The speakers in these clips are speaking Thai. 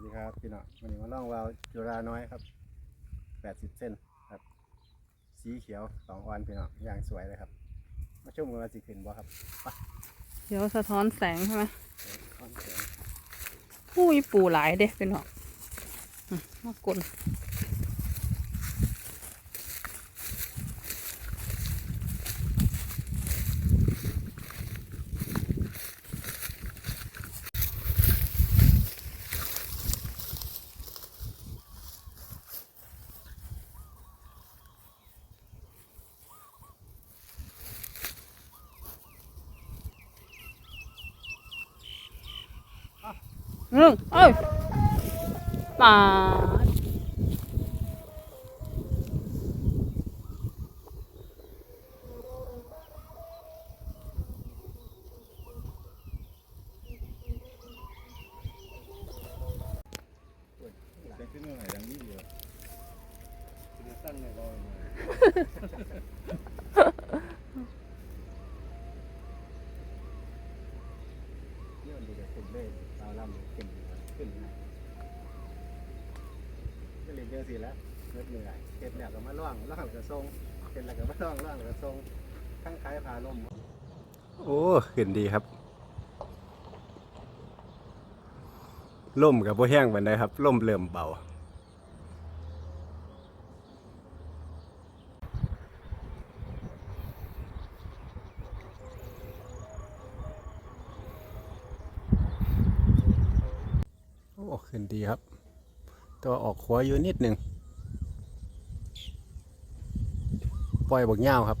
วัสดีครับพี่น้องวันนี้มาล่องวาวจุฬาน้อยครับแปดสิบเส้นครับ สีเขียวสองออนพี่น้องอย่างสวยเลยครับ มาชมกันว่าสิขึ้นบ่ครับเดี๋ยวสะท้อนแสงใช่ไหมออนเสียงผู้ยปูหลายเด้เป็นหรอกอืมมากล นหนึ่งเอ้ยมาแต่ขึ้นมาไหนดังนี้อยู่จะตั้งในรอยนี่มันดูแต่ขึ้น เลยตาล่ำขึ้นขึ้นนะก็เรียนเยอะสิแล้วเลิกเหนื่อยเก็บแล้วก็มาล่องล่องแล้วก็ทรงเก็บแล้วก็มาล่องล่องแล้วก็ทรงทั้งคล้ายพาลมโอ้ขึ้นดีครับล่มกับพวแห้งไปนไดครับล่มเริ่มเบา โอ้ขึ้นดีครับ ตัวออกขวอยู่นิดหนึ่งปล่อยบักเง่าวครับ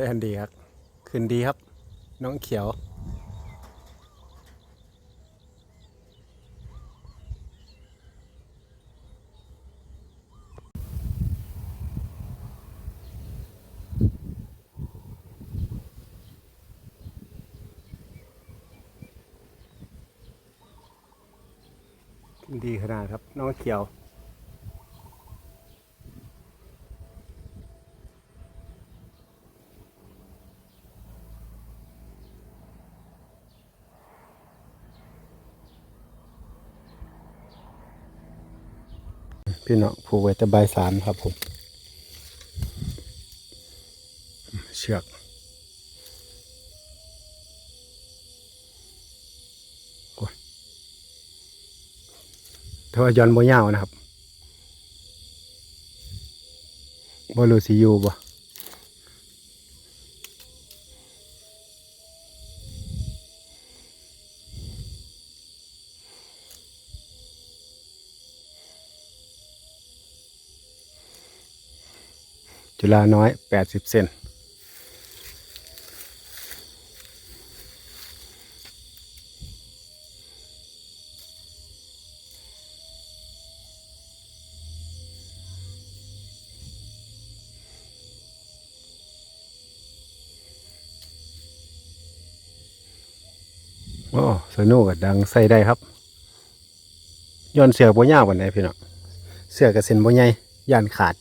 เล่นดีครับ ขึ้นดีครับ น้องเขียว ขึ้นดีขนาดครับ น้องเขียว พี่น้องผูกไว้แต่ใบายสามครับผม เชือกแต่ว่าย้อนบ่ยาวนะครับบ่รู้สิอยู่บ่ จุฬาน้อยแปดสิบเซนโอ้สนุกกับดังใส่ได้ครับย้อนเสือบ่ยาวกว่าไหนพี่น้องเสือกกับเส้นบ่ใหญ่ย่านขาด